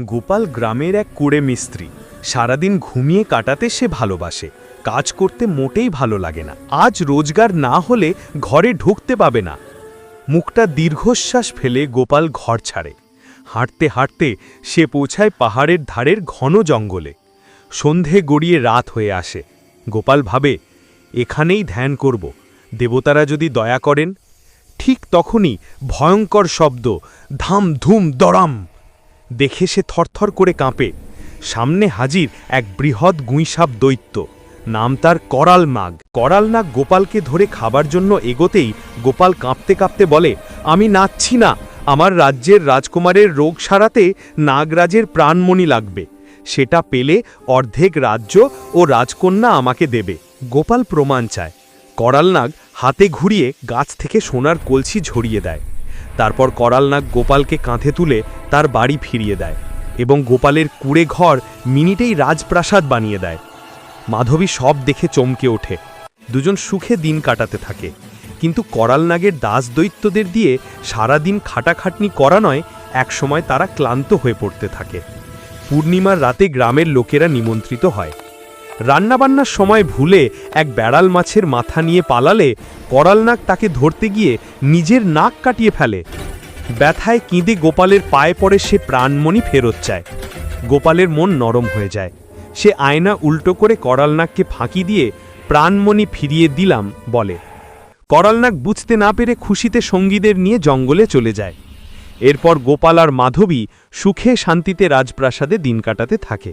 গোপাল গ্রামের এক কুড়ে মিস্ত্রি। সারাদিন ঘুমিয়ে কাটাতে সে ভালোবাসে। কাজ করতে মোটেই ভালো লাগে না। আজ রোজগার না হলে ঘরে ঢুকতে পাবে না। মুখটা দীর্ঘশ্বাস ফেলে গোপাল ঘর ছাড়ে। হাঁটতে হাঁটতে সে পৌঁছায় পাহাড়ের ধারের ঘন জঙ্গলে। সন্ধে গড়িয়ে রাত হয়ে আসে। গোপাল ভাবে, এখানেই ধ্যান করব। দেবতারা যদি দয়া করেন? ঠিক তখনই ভয়ঙ্কর শব্দ, ধাম ধুম দড়াম দেখে সে থরথর করে কাঁপে। সামনে হাজির এক বৃহৎ গুঁইসাপ দৈত্য। নাম তার করাল নাগ। করাল নাগ গোপালকে ধরে খাবার জন্য এগোতেই গোপাল কাঁপতে কাঁপতে বলে, আমি নাচছি না। আমার রাজ্যের রাজকুমারের রোগ সারাতে নাগরাজের প্রাণমণি লাগবে। সেটা পেলে অর্ধেক রাজ্য ও রাজকন্যা আমাকে দেবে। গোপাল প্রমাণ চায়। করাল নাগ হাতে ঘুরিয়ে গাছ থেকে সোনার কলসি ঝরিয়ে দেয়। তারপর করালনাগ গোপালকে কাঁধে তুলে তার বাড়ি ফিরিয়ে দেয় এবং গোপালের কুড়ে ঘর মিনিটেই রাজপ্রাসাদ বানিয়ে দেয়। মাধবী সব দেখে চমকে ওঠে। দুজন সুখে দিন কাটাতে থাকে। কিন্তু করালনাগের দাস দৈত্যদের দিয়ে সারাদিন খাটাখাটনি করা নয়, একসময় তারা ক্লান্ত হয়ে পড়তে থাকে। পূর্ণিমার রাতে গ্রামের লোকেরা নিমন্ত্রিত হয়। রান্নাবান্নার সময় ভুলে এক বেড়াল মাছের মাথা নিয়ে পালালে করাল নাক তাকে ধরতে গিয়ে নিজের নাক কাটিয়ে ফেলে। ব্যথায় কিঁদে গোপালের পায়ে পড়ে সে প্রাণমণি ফেরত চায়। গোপালের মন নরম হয়ে যায়। সে আয়না উল্টো করে করালনাগকে ফাঁকি দিয়ে প্রাণমণি ফিরিয়ে দিলাম বলে। করালনাগ বুঝতে না পেরে খুশিতে সঙ্গীদের নিয়ে জঙ্গলে চলে যায়। এরপর গোপাল আর মাধবী সুখে শান্তিতে রাজপ্রাসাদে দিন কাটাতে থাকে।